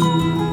บั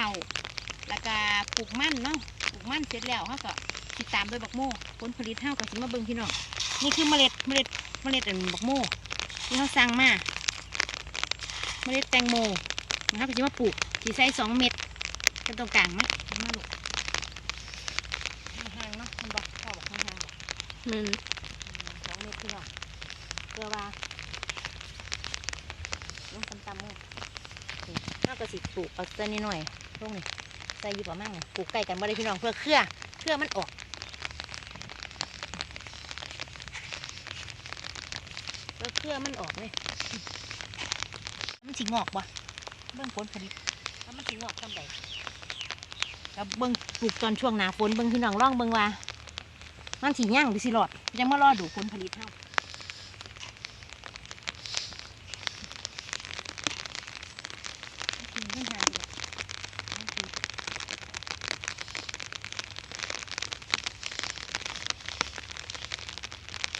ข้าวแล้วก็ปลูกมันเนาะปลูกมันเสร็จแล้วเขาก็ติดตามด้วยบักโม่ผลผลิตเท่ากับสิมาเบิ่งพี่น้องนี่คือเมล็ดเมล็ดเมล็ดอันบักโม่ที่เขาสั่งมาเมล็ดแตงโมนะครับก็จะมาปลูกสีใส่สองเม็ดกันตรงกลางมั้ยมาลูกห่างๆเนาะมันบอกพ่อบอกห่างๆมันสองเม็ดพี่น้องเพื่อว่าลงตำตำๆหมดน่าก็สิปลูกเอาเส้นนิดหน่อย ลงนี่ใส่อยู่ประมาณนี่ปลูกใกล้กันบ่ได้พี่น้องเพื่อเครือเครือมันออกเพื่อเครือมันออกเลยมันสิงอกบ่เบิ่งผลผลิตแล้วมันสิงอกทำไดแล้วเบิ่งปลูกตอนช่วงหน้าฝนเบิ่งพี่น้องร่องเบิ่งว่ามันสิย่างหรือสิหลอดยังมารอดูผลผลิตเท่า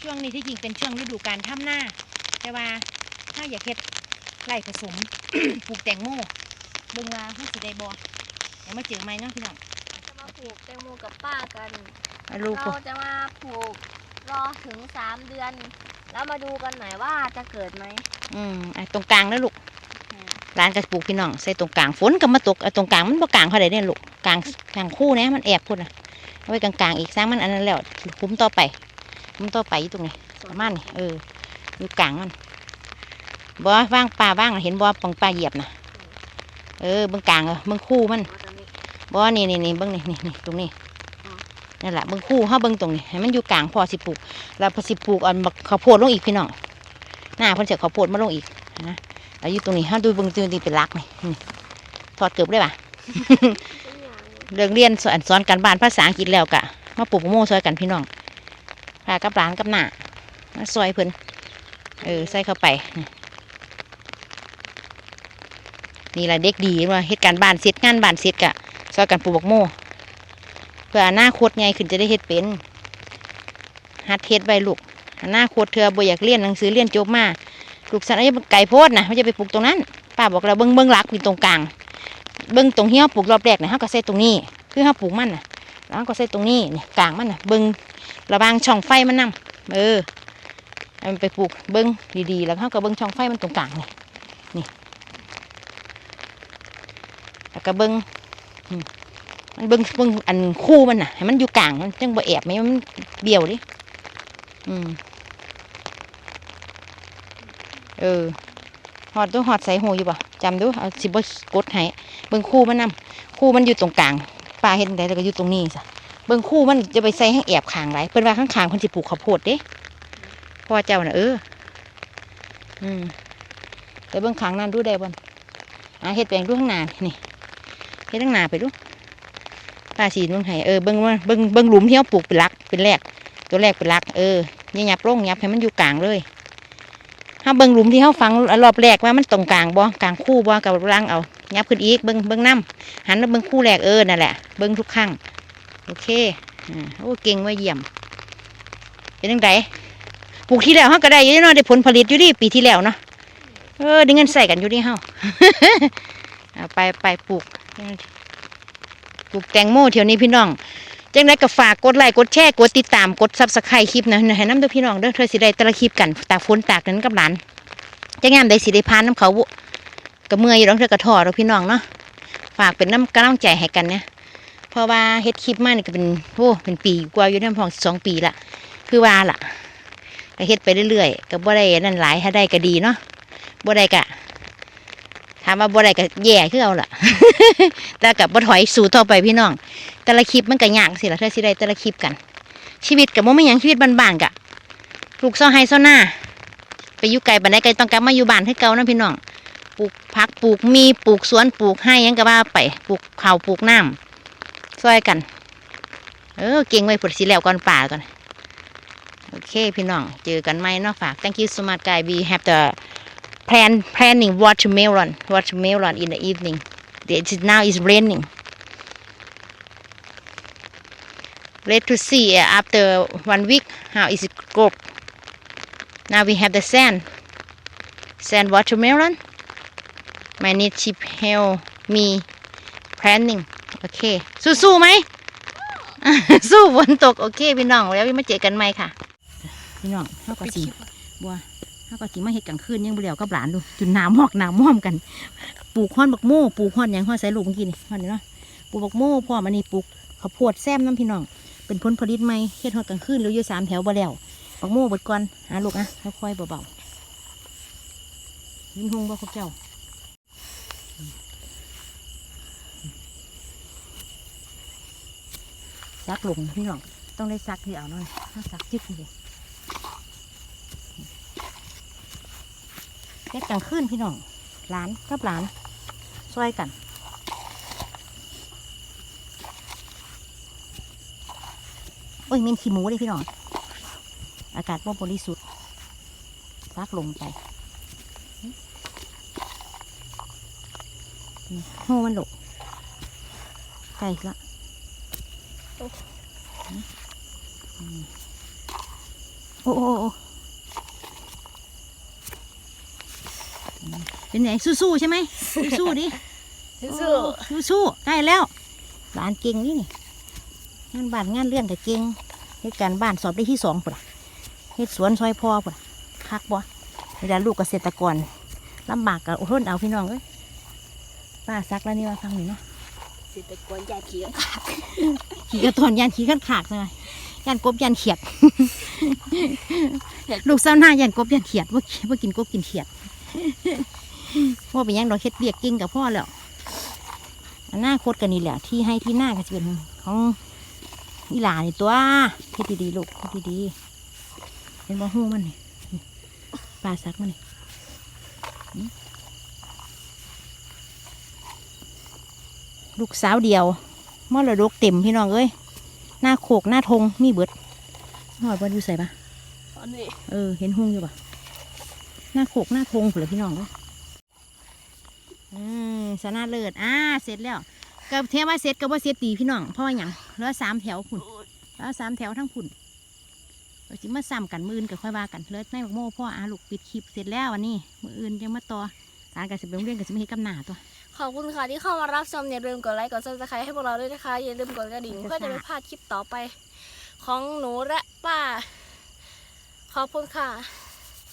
ช่ วงนี้ที่จริงเป็นช่วงฤดูการทำหน้า แต่ว่าถ้าอยากเฮ็ดไร่ผสมปลูกแตงโมเบิ่งว่ามันสิได้บ่เดี๋ยวมาเจอไหมเนาะพี่น้องจะมาปลูกแตงโมกับป้ากันเอาลูกเราจะมาปลูกรอถึงสามเดือน แล้วมาดูกันหน่อยว่าจะเกิดไหมอืมไอ้ตรงกลางนะลูกร้านกระปลูกพี่น้องใส่ตรงกลางฝนก็มาตกเอาตรงกลางมันบ่กลางเขาได้เนี่ยลูกกลางกลางคู่เนี่ยมันแอบพุ่นอะเอาไว้กลางๆอีกสร้างมันอันนั้นแล้วคุ้มต่อไป คุ้มต่อไปอยู่ตรงนี้ประมาณนี้เอออยู่กลางมันบ่ว่างปลาว่างเห็นบ่ปังปลาเหยียบนะเออเบื้องกลางเออเบื้องคู่มันเอาตรงนี้บ่นี่นี่นี่เบื้องนี่นี่นี่ตรงนี้อ๋อนั่นแหละเบื้องคู่เฮาเบื้องตรงนี้ให้มันอยู่กลางพอสิปลูกแล้วพอสิปลูกเอันบักข้าวโพดลงอีกพี่น้องหน้าเพิ่นจะข้าวโพดมาลงอีกนะแล้วอยู่ตรงนี้เฮาดูเบื้องตัวนี้เป็นหลักนี่นี่ถอดเกือบได้ปะเป็นอย่างเรื่องเรียนสอนสอนกันบ้านภาษาอังกฤษแล้วกะมาปลูกมะม่วงซอยกันพี่น้องากับหลานกับหน้ามาซอยเพิ่นเออใส่เข้าไป นี่แหละเด็กดีว่าเหตุการณ์บ้านเสร็จงานบ้านเสร็จกะซอยกันปลูกบักโม่เพื่ออนาคตไงขึ้นจะได้เฮ็ดเป็นหัดเฮ็ดไว้ลูกอนาคตเธอบ่อยากเรียนหนังสือเรียนจบมาลูกสันไอ้ไก่โพดนะไม่จะไปปลูกตรงนั้นป้าบอกเราเบิ้งเบิ้งหลักอยู่ตรงกลาง เบิ้งตรงที่เราปลูกรอบแรกนะเราก็ใส่ตรงนี้ คือเราปลูกมันนะ แล้วเราก็ใส่ตรงนี้เนี่ยกลางมันนะเบิ้งระวางช่องไฟมันนํเออเอามันไปปลูกเบิ้งดีๆ แล้วเราก็เบิ้งช่องไฟมันตรงกลางนี่นี่แล้วก็เบิ้งอืมมันเบิ้งเบิ้งอันคู่มันน่ะให้มันอยู่กลางมันจังบ่แอบไหมมันเบี้ยวดิอืมเออหอดดูหอดใส่หูอยู่ป่ะจำดูเอาสิบ่กดให้เบิ่งคู่มันนำคู่มันอยู่ตรงกลาง ปลาเห็นได้แล้วก็อยู่ตรงนี้ซะเบิ่งคู่มันจะไปใส่ให้แอบขางไรเพิ่นว่าข้างขางเพิ่นสิปลูกข้าวโพดเด้พ่อเจ้าน่ะเออ อืมแต่เบิ่งขางนั้นดูได้บ่นอะเฮ็ดแปลงดูข้างหน้านี่เฮ็ดข้างหน้าไปดูปลาสีนุ่งไห้เออเบิ่งว่าเบิ่งเบิ่งหลุมที่เขาปลูกเป็นลักเป็นแรก ตัวแรกเป็นลัก เออย่าหยับลงหยับให้มันอยู่กลางเลยถ้าเบิ่งหลุมที่เขาฝังรอบแรกว่ามันตรงกลางบ่กลางคู่บ่กับรังเอา ยับขึ้นอีกเบิ้งเบิ้งน้ำหันมาเบิ้งคู่แรกเออนั่นแหละเบิ้งทุกครั้งโอเคอ่าโอ้เก่งว่าเยี่ยมเป็นยังไงปลูกที่แล้วเฮาก็ได้อยังน้อได้ผลผลิตอยู่ดิปีที่แล้วเนาะเออได้เงินใส่กันอยู่ดิเฮาเอาไปไปปลูกปลูกแตงโมเที่ยวนี้พี่น้องจังไดก็ฝากกดไลค์กดแชร์กดติดตามกดซับสไครต์คลิปนะให้น้ำเด้อพี่น้องเด้อเธอสิได้แต่ละคลิปกันตากฝนตากนั้นกับหลานจังงามได้สิได้พานน้ำเขา บุก็เมื่อยู่ร้องเธอกระถอเราพี่น้องเนาะฝากเป็นน้ำกำลังใจให้กันเนี่ยเพราะว่าเฮ็ดคลิปมานี่ก็เป็นโอ้เป็นปีกว่าอยู่ในพองสองปีละคือว่าล่ะก็เฮ็ดไปเรื่อยๆก็บ่ได้นั่นหลายถ้าได้ก็ดีเนาะบ่ได้ก็ถามว่าบ่ได้ก็แย่คือเอาล่ะ แต่กับบ่ถอยสู่ต่อไปพี่น้อง แต่ละคลิปมันก็ยากสิล่ะเธอสิได้แต่ละคลิปกัน ชีวิตกับบ่มีหยังชีวิตบ้านๆกะลูกเซ้าไห้เซ้าหน้าไปอยู่ไกลบันไดไกลต้องกลับมาอยู่บ้านให้เก่านะพี่น้อง ลูกผักปลูกมีปลูกสวนปลูกให้ยังก็ว่าไปปลูกข้าวปลูกน้ำช่วยกัน เออเก่งไว้ผุดสิแล้วก่อนป่าก่อนโอเคพี่น้อง เจอกันไหมเนาะฝาก thank you so much guys we have the plan planning watermelon watermelon in the evening it is now is raining let to see after one week how is it grow now we have the sand sand watermelon my need to help me planning โอเค สู้ๆไหม สู้ฝนตก โอเค พี่น้อง แล้วพี่มาเจอกันไหมค่ะ พี่น้องเท่ากับสีบัวเท่ากับสีมาเห็ดกลางคืนยังบ่เดียวกับหลานดูจุนหนามอกนามม่อมกัน ปลูกฮ้อนบักโม่ปลูกฮ้อนยังฮ้อนใส่ลูกเมื่อกี้นี่ฮ้อนนี่เนาะปลูกบักโม่พ่อมันนี่ปลูกข้าวโพดแซมน้ำพี่น้อง เป็นผลผลิตใหม่เฮ็ดฮอดกลางคืนแล้วอยู่สามแถวบ่แล้วบักโม่บดก่อนหาลูกนะค่อยๆเบาๆยินหงบ่พวกเจ้า ซักลงพี่น้องต้องได้ซักที่เอาหน่อยถ้าซักจิ๊บเลยแค่กลางคืนพี่น้องหลานกับหลานช่วยกันโอ้ยเมนขี้หมูเลยพี่น้องอากาศบ่บริสุทธิ์ซักลงไปนี่โหมันหลกไก่ละ โอ้โอ้โอ้เป็นไงสู้ๆใช่ไหมสู้ๆดิสู้โอ้สู้ๆใกล้แล้วหลานเก่งนี่นี่งานบ้านงานเรื่องกับเก่งเหตุการณ์บ้านสอบได้ที่สองปุ่นเฮ็ดสวนซอยพ่อปุ่นคักบ่เวลาลูกเกษตรกรลำบากกับอดทนเอาพี่น้องเอ้ยป้าซักแล้วนี่ว่าฟังหน่อยเนาะ สิตะกวนยาเขียงขี่กระตอนยันขี่ขันขากเลยยันกบยันเขียด ลูกสาวหน้ายันกบยันเขียดว่าว่ากินกบกินเขียดพ่อเป็นหยังดอกเฮ็ดเรียกกิ่งกับพ่อแล้วอนาคตกันนี่แหละ ที่ให้ที่หน้าก็จะเป็นของอีหลานี่ตัวเฮ็ดดีๆลูกเฮ็ดดีๆเห็นบ่หูมันนี่นี่ปลาซักมันนี่หืม ลูกสาวเดียวมรดกเต็มพี่น้องเอ้ยหน้าโขกหน้าทงมีเบิดหอยบอลอยู่ใส่ปะตอนนี้เออ เห็นหุงอยู่ปะหน้าโขกหน้าทงเผื่อพี่น้องเอ้ยอืมสนาเลิศอ่าเสร็จแล้วก็เทว่าเสร็จก็ว่าเสร็จตีพี่น้องเพราะว่าอย่างเหลือสามแถวคุณเหลือสามแถวทั้งคุณเราจิมาซ้ำกันมืออื่นก็ค่อยว่ากันเหลือในบักโม่พ่ออาลูกปิดคลิปเสร็จแล้ววันนี้มืออื่นยังมาต่อ สารการสิบโรงเรียนกับสิมาเฮ็ดกำหนาตัว ขอบคุณค่ะที่เข้ามารับชมอย่าลืมกดไลค์กดซับสไครต์ให้พวกเราด้วยนะคะ อย่าลืมกดกระดิ่งเพื่อจะไม่พลาดคลิปต่อไป ของหนูและป้า ขอบคุณค่ะ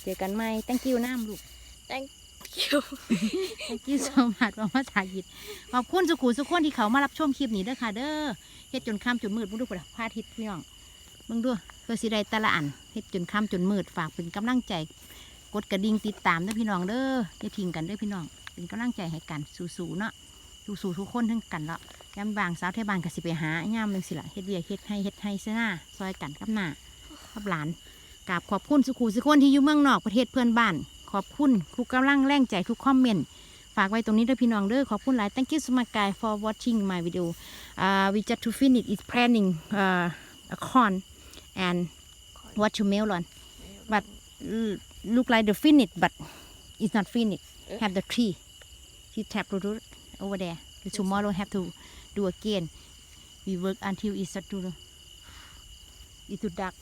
เจอกันไหม thank you น้ำลูก thank you thank you so much ว่าภาษาอังกฤษขอบคุณสุขุสุขคนที่เขามารับชมคลิปนี้เด้อค่ะ เด้อเฮ็ดจนค่ำจนมืดมึงดูปะพระอาทิตย์พี่น้องมึงดูเพื่อสิได้แต่ละอันเฮ็ดจนค่ำจนมืดฝากเป็นกำลังใจ กดกระดิ่งติดตามด้อพี่น้องเด้ออย่าทิ้งกันด้อพี่น้อง เป็นกำลังใจให้กันสู้ๆเนาะสู้ๆทุกคนทั้งกันละยามบางสาวไทบานก็สิไปหาย่ามนึงสิละเฮ็ดเวียเฮ็ดให้เฮ็ดให้เสหน้าซอยกันกับหน้ากับหลานกราบขอบคุณสุขุสุขคนที่อยู่เมืองนอกประเทศเพื่อนบ้าน ขอบคุณทุกกำลังแรงใจทุกคอมเมนต์ฝากไว้ตรงนี้ด้วยพี่น้องเด้อขอบคุณหลาย thank you so much guys for watching my video uh, we just to finish is planning uh, a corn and watermelon but look like the finish, but it's not finished. Eh? Have the tree. You tap root over there. Tomorrow have to do again. We work until it's to it's to dark.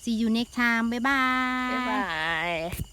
See you next time. Bye bye. Bye bye.